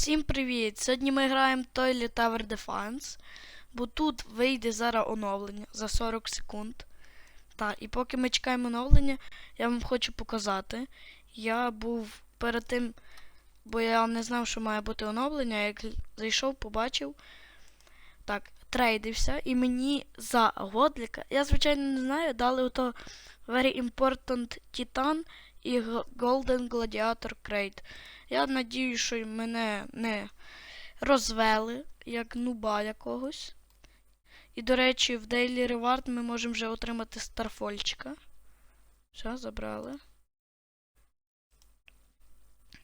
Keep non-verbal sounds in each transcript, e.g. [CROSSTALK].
Всім привіт! Сьогодні ми граємо Toilet Tower Defense, бо тут вийде зараз оновлення за 40 секунд. Так, і поки ми чекаємо оновлення, я вам хочу показати. Я був перед тим, бо я не знав, що має бути оновлення. Як зайшов, побачив. Так, трейдився, і мені за годліка, я звичайно не знаю, дали ото Very Important Titan і Golden Gladiator Crate. Я надію, що мене не розвели, як нуба якогось. І, до речі, в Daily Reward ми можемо вже отримати старфольчика. Все, забрали.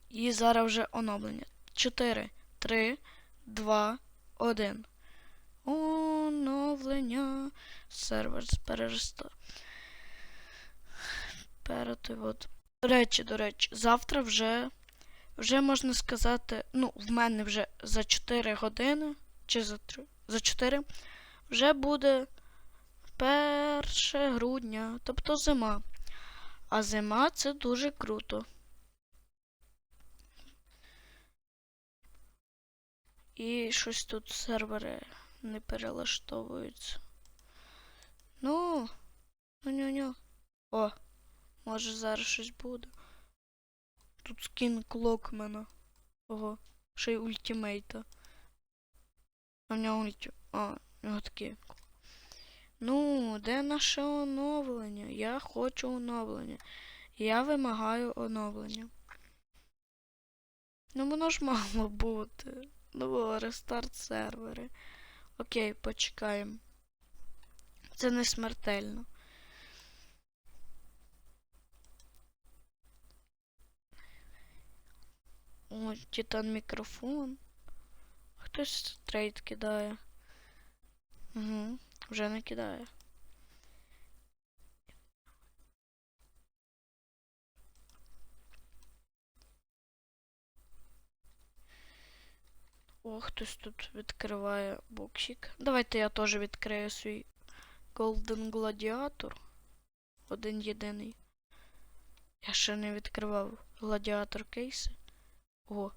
І зараз вже оновлення. 4, 3, 2, 1. Оновлення. Сервер перереста. Перед от. До речі, до речі, завтра вже вже можна сказати, ну, в мене вже за 4 години, чи за 3, за 4, вже буде 1 грудня, тобто зима. А зима це дуже круто. І щось тут сервери не перелаштовуються. Ну, ну ню-ню. О, може зараз щось буде. Тут скін Клокмена. Ого, ще й ультимейта. А в нього ульті... А, нього такі. Ну, де наше оновлення? Я хочу оновлення. Я вимагаю оновлення. Ну, воно ж мало бути. Ну, рестарт сервери. Окей, почекаємо. Це не смертельно. О, титан мікрофон. Хтось трейд кидає. Угу, вже не кидає. О, хтось тут відкриває боксик. Давайте я теж відкрию свій Golden Gladiator. Один єдиний. Я ще не відкривав гладіатор кейси. О.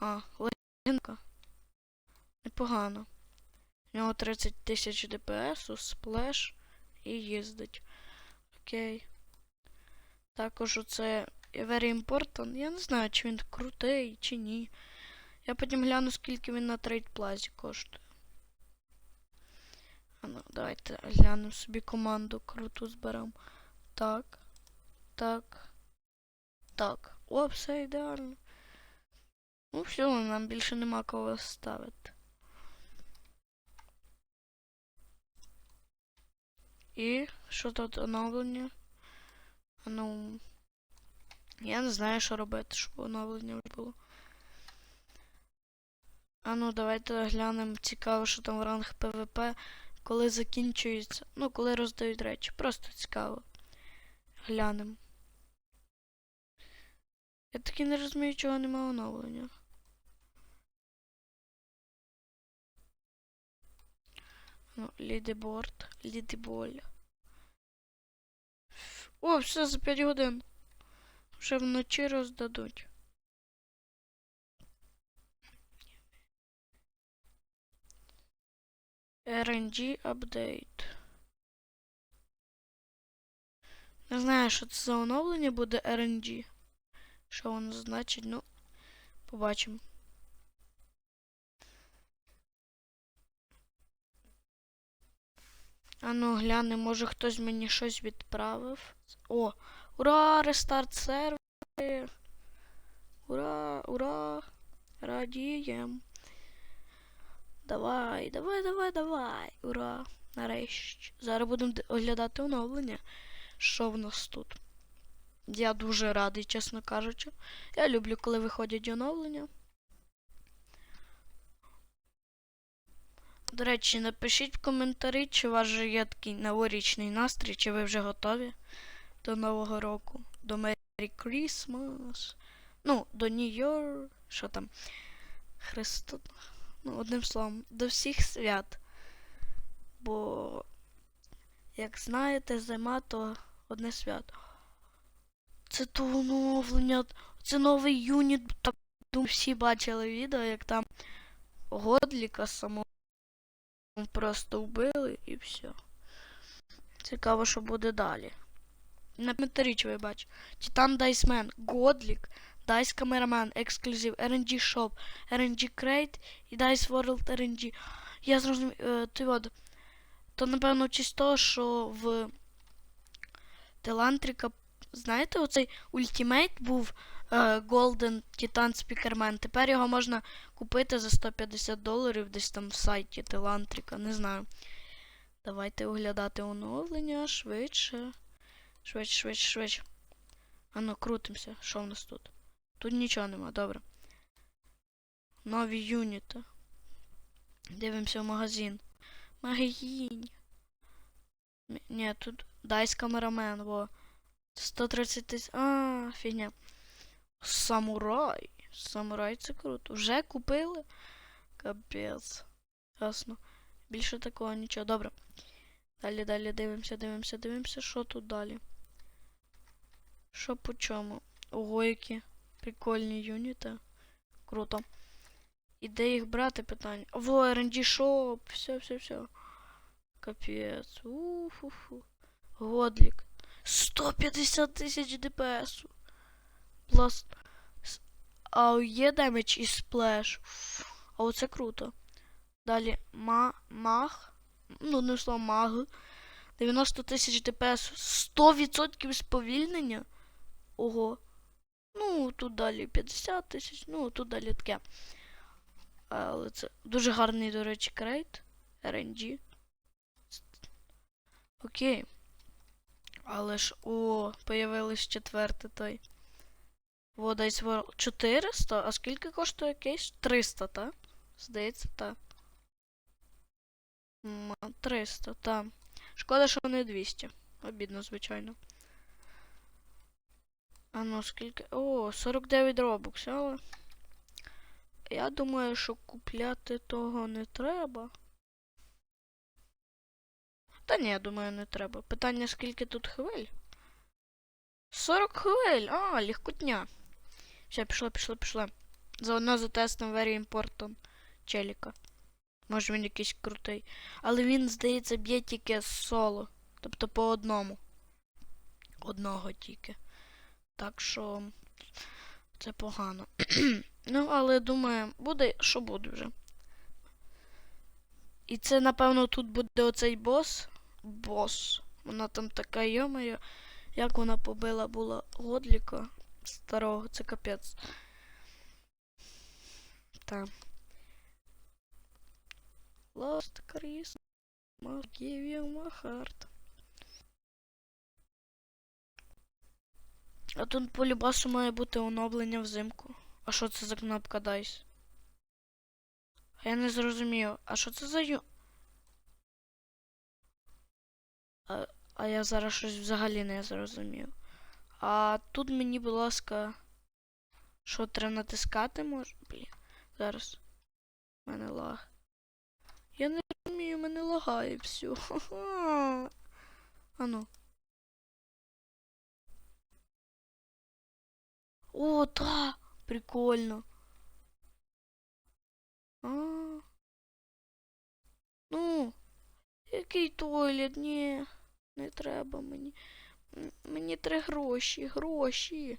А, легенка. Непогано. У нього 30 тисяч ДПС, сплеш і їздить. Окей. Також оце Very Important. Я не знаю, чи він крутий, чи ні. Я потім гляну, скільки він на трейд плазі коштує. А ну, давайте глянемо собі команду круту зберемо. Так. Так. Так. О, все ідеально. Ну, все, нам більше нема кого ставити. І що тут оновлення? Ну. Я не знаю, що робити, щоб оновлення вже було. А ну, давайте глянемо. Цікаво, що там в ранг ПВП, коли закінчується. Ну, коли роздають речі. Просто цікаво. Глянемо. Я таки не розумію, чого нема оновлення. Ну, лідеборд, лідеболь. О, все за 5 годин. Вже вночі роздадуть. RNG апдейт. Не знаю, що це за оновлення буде RNG. Що воно значить, ну, побачимо. А ну гляне, може хтось мені щось відправив. О! Ура! Рестарт сервер! Ура! Ура! Радієм! Давай, давай, давай, давай! Ура! Нарешті. Зараз будемо оглядати оновлення. Що в нас тут? Я дуже радий, чесно кажучи. Я люблю, коли виходять оновлення. До речі, напишіть в коментарі, чи у вас же є такий новорічний настрій, чи ви вже готові до Нового року, до Merry Christmas, ну, до Year, що там, Христо, ну, одним словом, до всіх свят. Бо, як знаєте, зима то одне свято. Це то оновлення, це новий юніт, так Думаю, всі бачили відео, як там Годліка самого просто вбили і все. Цікаво, що буде далі. На коментарі, ви бачите. Титан Дайсмен, Годлік, Dice Cameraman, Ексклюзив, RNG Shop, RNG Crate і Dice World RNG. Я зрозумів, е, ти от, то напевно того, що в Телантрика, знаєте, оцей ультимейт був е, Golden Titan Speakerman. Тепер його можна купити за 150 доларів десь там в сайті Телантрика, не знаю. Давайте оглядати оновлення швидше. Швидше, швидше, швидше. Ану, крутимося. Що в нас тут? Тут нічого нема, добре. Нові юніти. Дивимося в магазин. Магазин. Ні, тут Дайс камерамен, во. 130 тисяч. А, фігня. Самурай. Самурай це круто. Вже купили? Капець. Ясно. Більше такого нічого. Добре. Далі, далі дивимося, дивимося, дивимося, що тут далі. Що по чому? Ого, які прикольні юніти. Круто. І де їх брати питання? Во, RNG Shop, все, все, все. Капець. Уфу-фу. Годлік. 150 тисяч ДПС. Плюс. А є демедж і сплеш. А оце круто. Далі ма маг. Ну, не слово маг. 90 тисяч ДПС. 100% сповільнення. Ого. Ну, тут далі 50 тисяч, ну, тут далі таке. Але це дуже гарний, до речі, крейт. RNG. Окей. Але ж, о, появилось четверте той. Во, Dice World. 400? А скільки коштує кейс? 300, так? Здається, так. 300, так. Шкода, що не 200. Обідно, звичайно. А ну скільки. О, 49 робокс, але. Я думаю, що купляти того не треба. Та ні, я думаю, не треба. Питання, скільки тут хвиль? 40 хвиль! А, легкотня. Все, пішло, пішло, пішло. Заодно затестимо Very Important челіка. Може він якийсь крутий. Але він, здається, б'є тільки соло. Тобто по одному. Одного тільки. Так що це погано. [CLEARS THROAT] ну, але думаю, буде, що буде вже. І це, напевно, тут буде оцей бос. Бос. Вона там така йомаю. Як вона побила була Годліка старого, це капець. Так. Last Christmas, give you my heart. А тут по любасу має бути оновлення взимку. А що це за кнопка DICE? Я не зрозумів. А що це за ю. А, а я зараз щось взагалі не зрозумів. А тут мені, будь ласка. Що треба натискати може? Блін. Зараз. У мене лаг. Я не розумію, мене лагає все. Ха-ха. [LAUGHS] Ану. О, та! Прикольно. А. Ну, який туалет? Ні, не треба мені. Мені треба гроші, гроші.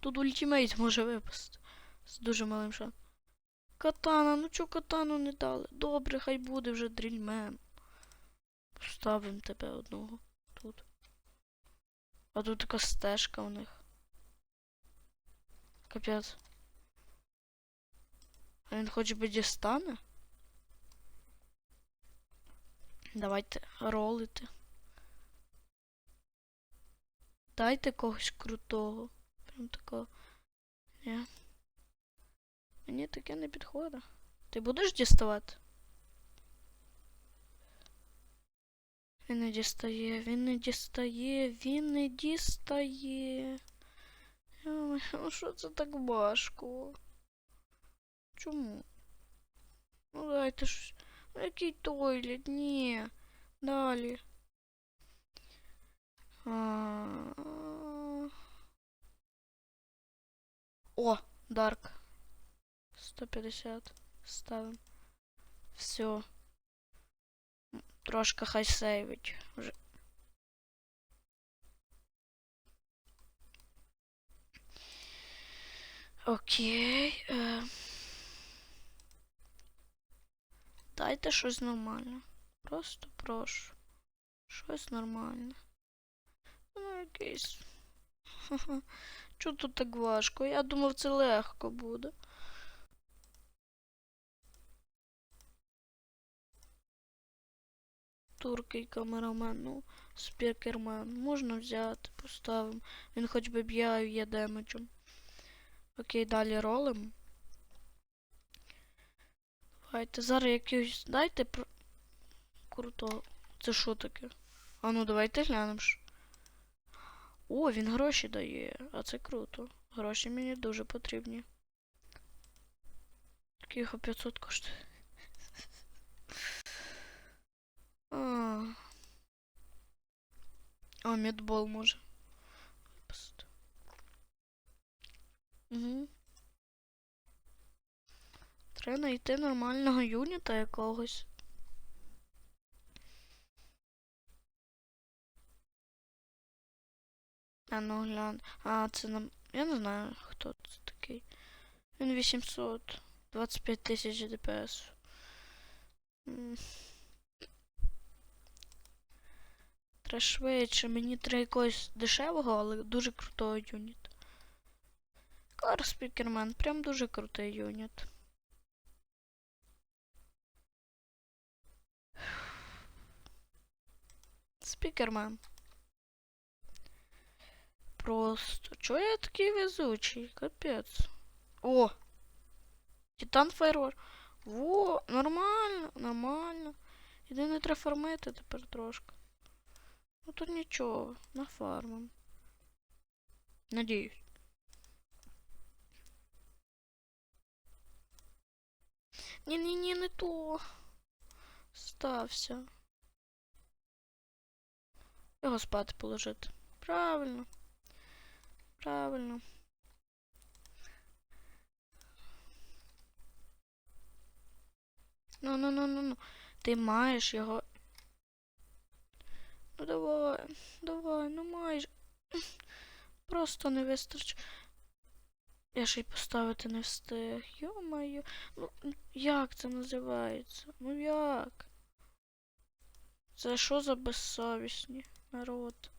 Тут ультимейт може випасти. З дуже малим шансом. Катана, ну чо катану не дали? Добре, хай буде вже дрільмен. Поставимо тебе одного тут. А тут така стежка у них. Капець. А він хоч би дістане? Давайте ролити. Дайте когось крутого. Прям такого. Ні. Мені таке не підходить. Ти будеш діставати? Він не дістає, він не дістає, він не дістає. [LAUGHS] Ну що це так важко? Чому? Ну дайте ж. Який тойлет? Ні. Далі. А... О, Дарк. 150. Ставимо. Все. Трошки хай. Вже. Окей. Е... Дайте щось нормальне. Просто прошу. Щось нормальне. Ну, якийсь. [LAUGHS] Чого тут так важко? Я думав, це легко буде. Туркий камерамен, ну, спікермен. Можна взяти, поставимо. Він хоч би б'є є демеджем. Окей, далі ролим. Давайте зараз якийсь. Дайте про. Круто. Це що таке? А ну давайте глянемо. О, він гроші дає, а це круто. Гроші мені дуже потрібні. Його 500 коштує. [LAUGHS] А медбол може. Угу. Треба знайти нормального юніта якогось. А ну глянь. А, це нам. Я не знаю, хто це такий. Він 800. 25 тисяч ДПС. Треба швидше. Мені треба якогось дешевого, але дуже крутого юніта. Кар Спікермен, прям дуже крутий юніт. Спікермен. Просто. Чого я такий везучий? Капець. О! Титан Фейрвор. Во, нормально, нормально. Єдине треба фармити тепер трошки. Ну тут нічого, нафармим. Надіюсь. Ні-ні-ні, не то. Стався. Його спати положити. Правильно. Правильно. Ну, ну, ну, ну, ну. Ти маєш його. Ну давай, давай, ну майже. [CLEARS THROAT] Просто не вистачить. Я ще й поставити не встиг. Йо-моє. Ну, як це називається? Ну як? Це що за безсовісні народ?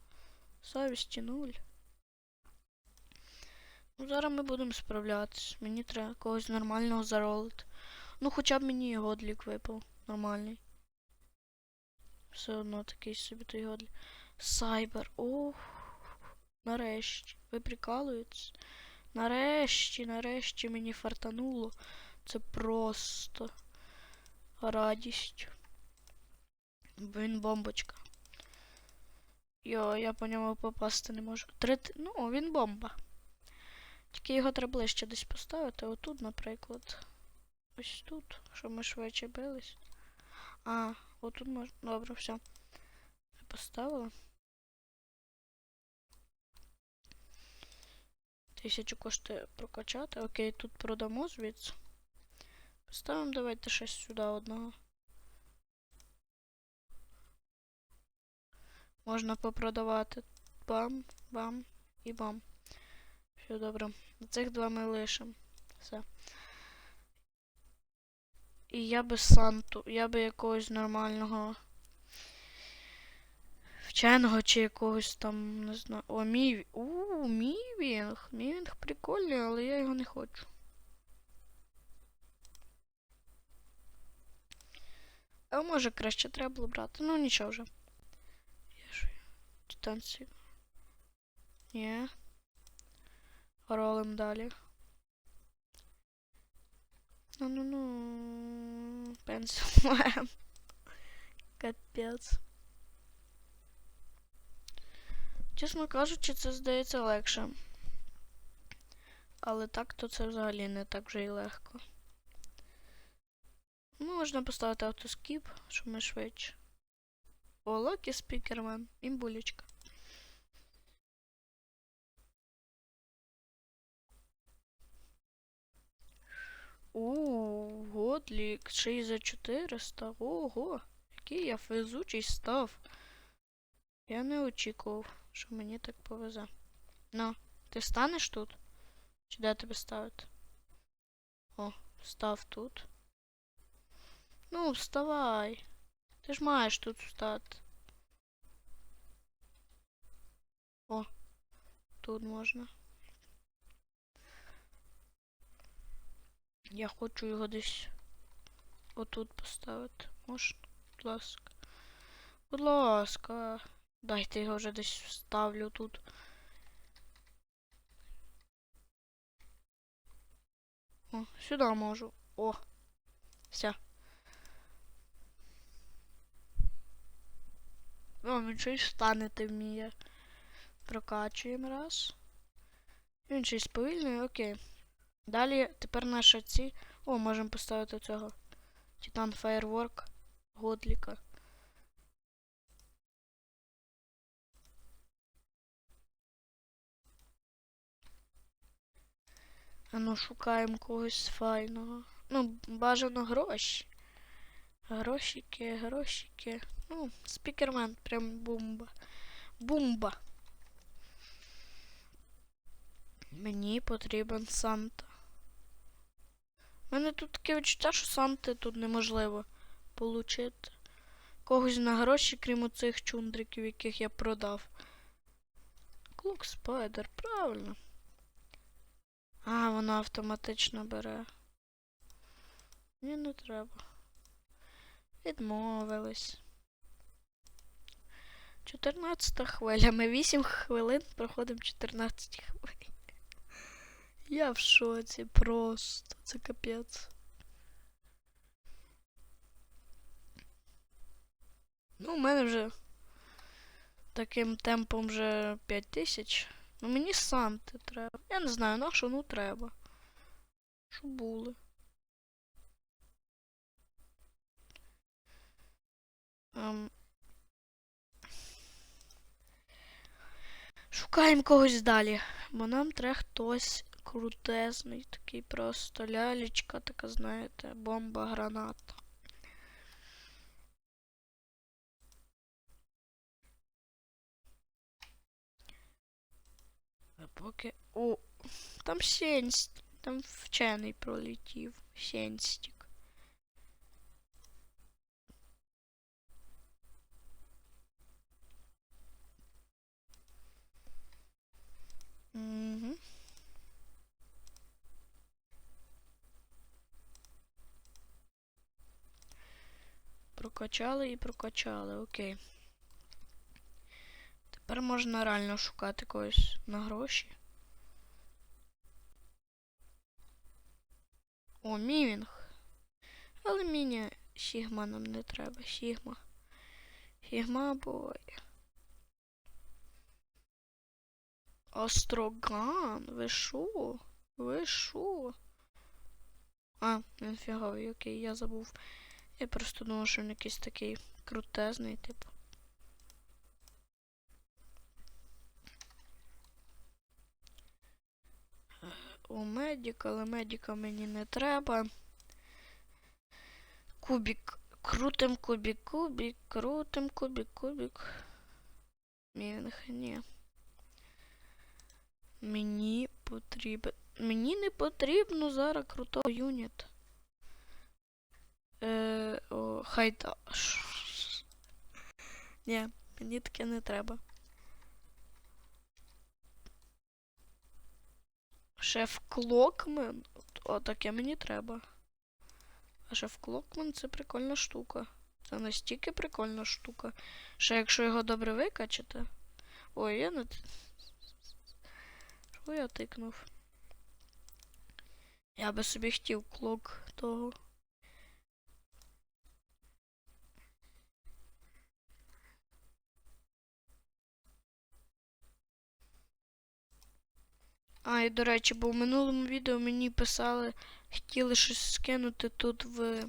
Совісті нуль. Ну, зараз ми будемо справлятись. Мені треба когось нормального заролити. Ну, хоча б мені годлік випав. Нормальний. Все одно такий собі той годлік. Сайбер. Ох. Нарешті. Ви прикалуєтесь? Нарешті, нарешті мені фартануло. Це просто радість. Він бомбочка. Йо, я по ньому попасти не можу. Три... Ну, він бомба. Тільки його треба ближче десь поставити. Отут, наприклад. Ось тут, щоб ми швидше бились. А, отут можна. Добре, все. Я поставила. Тисячу коштує прокачати. Окей, тут продамо звідси. Поставимо давайте щось сюди одного. Можна попродавати. Бам, бам і бам. Все добре. Цих два ми лишимо. Все. І я би Санту, я би якогось нормального вченого чи якогось там, не знаю. О, мій. У, мівінг. Мівінг прикольний, але я його не хочу. А може краще треба було брати. Ну нічого вже. Танці. Ні. Ролим далі. Ну-ну-ну. Пенсилем. Капець. Чесно кажучи, це здається легше. Але так то це взагалі не так вже і легко. Ну, можна поставити автоскіп, щоб ми швидше. О, Локі спікермен. Імбулечка. У, годлік, 6 за 400. Ого, який я фезучий став. Я не очікував, що мені так повезе. Ну, ти станеш тут? Чи де тебе ставити? О, став тут. Ну, вставай. Ти ж маєш тут встати. О, тут можна. Я хочу його десь отут поставити. Можна? Будь ласка. Будь ласка. Дайте його вже десь вставлю тут. О, сюди можу. О. Все. О, він щось встанете вміє. Прокачуємо раз. Він щось повільний, окей. Далі тепер наша ці. О, можемо поставити цього. Титан Firework Годліка. А ну шукаємо когось файного. Ну, бажано гроші. Грошики, грошики. Ну, спікермен, прям бомба. Бомба. Мені потрібен Санта. У мене тут таке відчуття, що Санти тут неможливо получити. Когось на гроші, крім оцих чундриків, яких я продав. Клок спайдер, правильно. А, воно автоматично бере. Мені не треба. Відмовились. 14 хвиля. Ми 8 хвилин проходимо 14 хвилин. Я в шоці просто. Це капець. Ну, у мене вже таким темпом вже 5000. Ну мені санти треба. Я не знаю, на що, ну треба. Щоб були. Ем. Шукаємо когось далі, бо нам треба хтось крутезний, такий просто лялечка, така, знаєте, бомба граната. А поки. О, там сенсть. Там вчений пролетів. Сенстик. Угу. Прокачали і прокачали, окей. Тепер можна реально шукати когось на гроші. О, мівінг. Але мені Сігма нам не треба. Сігма. Сігма бой. Остроган, ви шо? Ви шо? А, він фіговий, окей, я забув. Я просто думав, що він якийсь такий крутезний, типу. У медіка, але медіка мені не треба. Кубік. Крутим кубік, кубік, крутим кубік, кубік. Мінг, ні. Мені потрібен. Мені не потрібно зараз крутого юніт. Е, о, хай та. Ні, мені таке не треба. Шеф Клокмен. О, таке мені треба. А шеф Клокмен це прикольна штука. Це настільки прикольна штука. Що якщо його добре викачати. Ой, я не. Що я тикнув? Я би собі хотів клок того. А, і до речі, бо в минулому відео мені писали, хотіли щось скинути тут в,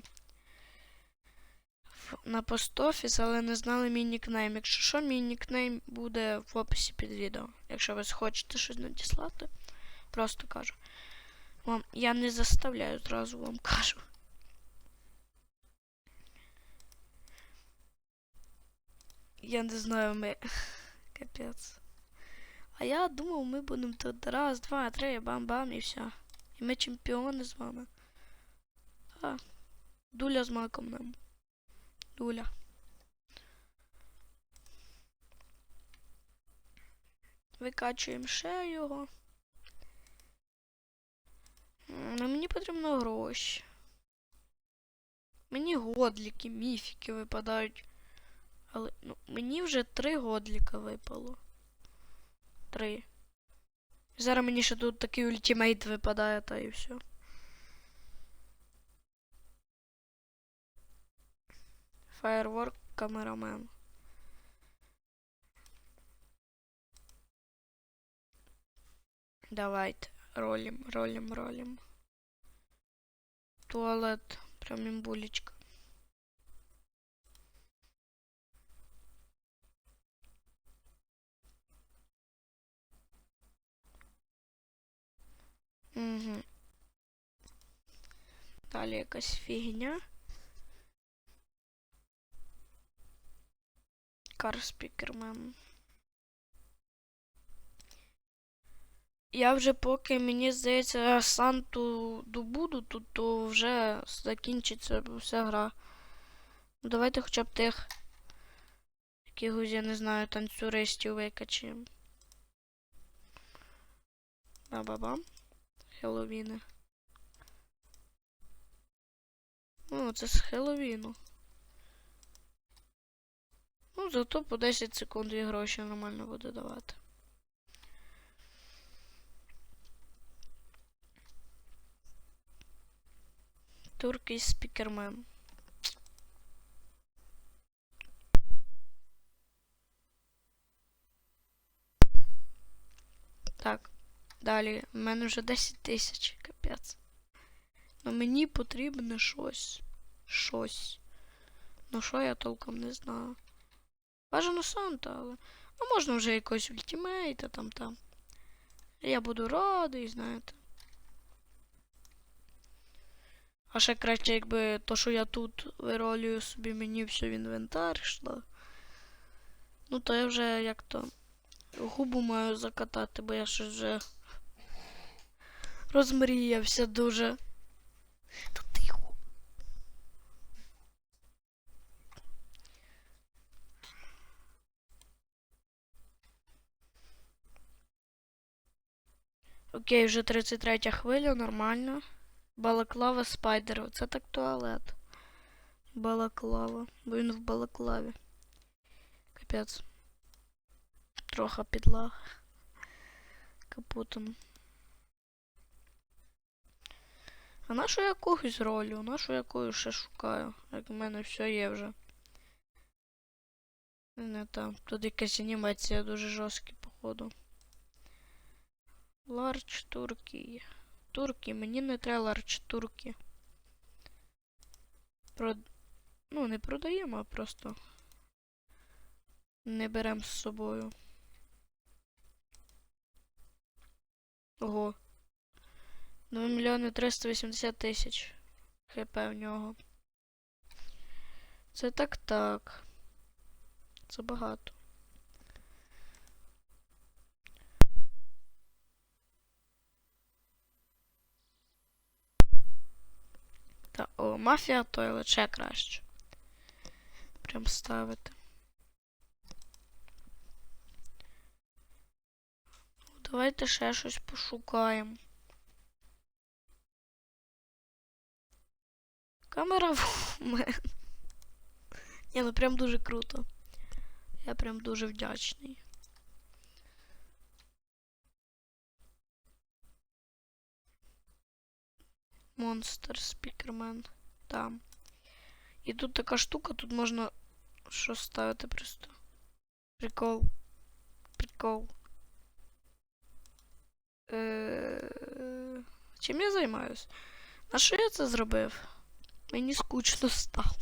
на постофіс, але не знали мій нікнейм. Якщо що, мій нікнейм буде в описі під відео. Якщо ви хочете щось надіслати, просто кажу. Вам я не заставляю, зразу вам кажу. Я не знаю, ми. [LAUGHS] Капець. А я думав, ми будемо тут раз, два, три, бам-бам і все. І ми чемпіони з вами. А, дуля з маком нам. Дуля. Викачуємо ще його. Ну, мені потрібно гроші. Мені годліки, міфіки випадають. Але ну, мені вже три годліка випало. Три. Зараз мені ще тут такий ультимейт випадає, та і все. Фаєрворк, камерамен. Давайте. Ролим, ролим, ролим. Туалет. Прям имбулечка. Угу. Далі якась фігня. Карспікермен. Я вже поки, мені здається, Санту добуду тут, то вже закінчиться вся гра. Ну, давайте хоча б тих якихось, я не знаю, танцюристів викачаємо. Ба-ба-бам. Хеллоуіни. Ну, це з Хеллоуіну. Ну, зато по 10 секунд і гроші нормально буде давати. Туркий спікермен. Так, далі. У мене вже 10 тисяч, капець. Ну мені потрібно щось. Щось. Ну що я толком не знаю. Бажано Санта, але. Ну можна вже якось ультимейта там там. Я буду радий, знаєте. А ще краще, якби то, що я тут виролюю собі, мені все в інвентар йшло. Ну, то я вже як то губу маю закатати, бо я щось вже розмріявся дуже. Та Окей, вже 33 хвиля, нормально. Балаклава спайдер. Це так туалет. Балаклава. Бо він в балаклаві. Капець. Трохи підлаг. Капутом. А на що я когось ролю? На що я когось ще шукаю? Як в мене все є вже. Не там. Тут якась анімація дуже жорстка, походу. Ларч Туркія. Турки, мені не треба ларч турки. Про... Ну, не продаємо, а просто не беремо з собою. Ого. 2 мільйони 380 тисяч. ХП в нього. Це так так. Це багато. Та, о, мафія то лише краще. Прям ставити. Ну, Давайте ще щось пошукаємо. Камера в мене. Ні, ну прям дуже круто. Я прям дуже вдячний. Монстр Спікермен. Там. І тут така штука, тут можна що ставити просто. Прикол. Прикол. Е... Чим я займаюсь? На що я це зробив? Мені скучно стало.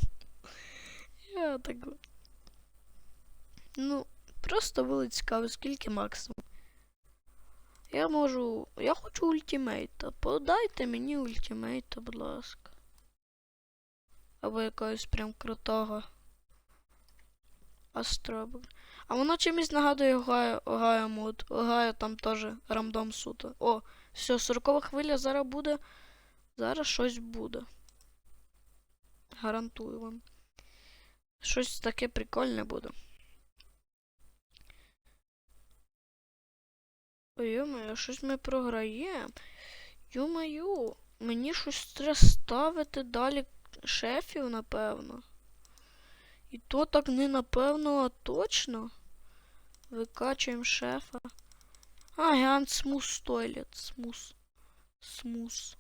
Я так. Ну, просто було цікаво, скільки максимум. Я можу. Я хочу ультимейта. Подайте мені ультимейта, будь ласка. Або якогось прям крутого. Астробу. А воно чимось нагадує Гая, мод. Гая там теж рандом суто. О, все, 40 хвиля зараз буде. Зараз щось буде. Гарантую вам. Щось таке прикольне буде. Йо-моє, щось ми програємо. Йо-моє, мені щось треба ставити далі шефів, напевно. І то так не напевно, а точно. Викачуємо шефа. А, Гант Смус Тойлет. Смус. Смус.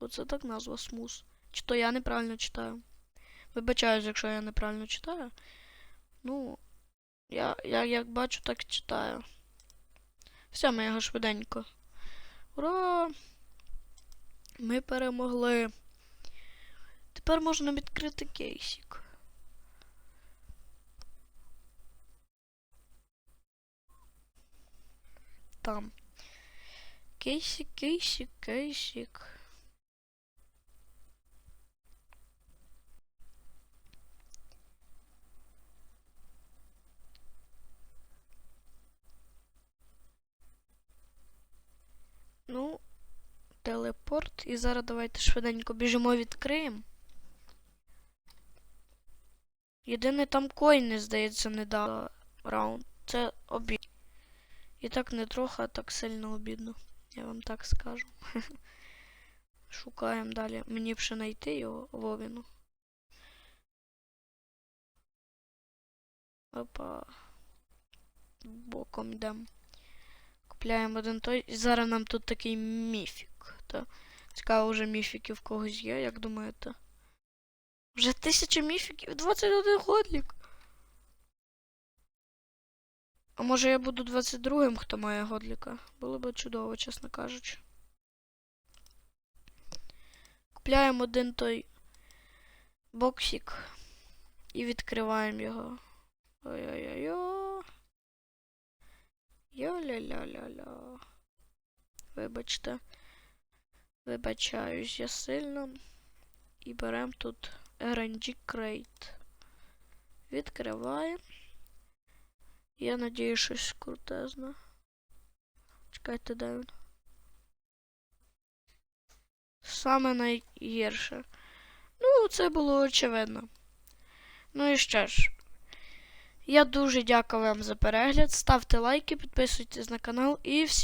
Оце так назва Смус. Чи то я неправильно читаю? Вибачаюсь, якщо я неправильно читаю. Ну, я, я як бачу, так читаю. Все, ми його швиденько. Ура! Ми перемогли. Тепер можна відкрити кейсик. Там. Кейсик, кейсик, кейсик. Ну, телепорт. І зараз давайте швиденько біжимо відкриємо. Єдине там коїни, здається, не дав раунд. Це обід. І так не трохи, а так сильно обідно. Я вам так скажу. [LAUGHS] Шукаємо далі. Мені б ще знайти його Вовіну. Опа. Боком йдемо. Купляємо один той. І зараз нам тут такий міфік. Та. Цікаво, вже міфіки в когось є, як думаєте? Вже тисяча міфіків, 21 годлік. А може я буду 22-м, хто має годліка? Було б чудово, чесно кажучи. Купляємо один той боксик і відкриваємо його. Ой-ой-ой. Йо-ля-ля-ля-ля. Вибачте. Вибачаюсь я сильно. І беремо тут RNG Crate. Відкриваємо. Я надію, щось крутезне. Чекайте, де він. Саме найгірше. Ну, це було очевидно. Ну і що ж. Я дуже дякую вам за перегляд. Ставте лайки, підписуйтесь на канал і всім.